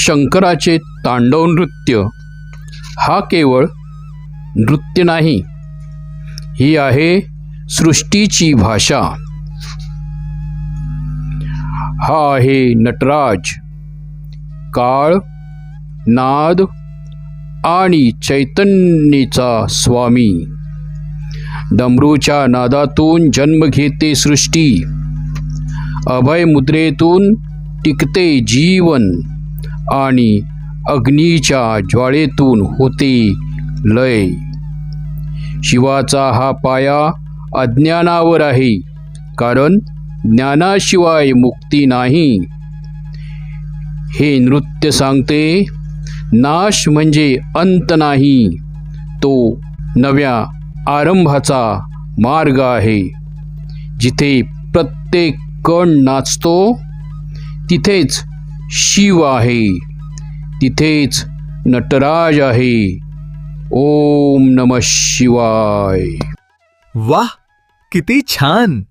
शंकराचे तांडव नृत्य. हा केवळ नृत्य नाही ही आहे सृष्टीची भाषा. हा आहे नटराज काळ नाद आणि चैतन्यचा स्वामी. डमरूच्या नादातून जन्म घेते सृष्टी. अभय मुद्रेतून टिकते जीवन. आणि अग्नीच्या ज्वाळेतून होते. लय. शिवाचा हा पाया अज्ञानावर आहे कारण ज्ञानाशिवाय मुक्ती नाही. हे नृत्य सांगते नाश म्हणजे अंत नाही तो नव्या आरंभाचा मार्ग आहे. जिथे प्रत्येक कण नाचतो तिथेच शिव आहे. तिथेच नटराज आहे. ओम नम शिवाय. वाह किती छान!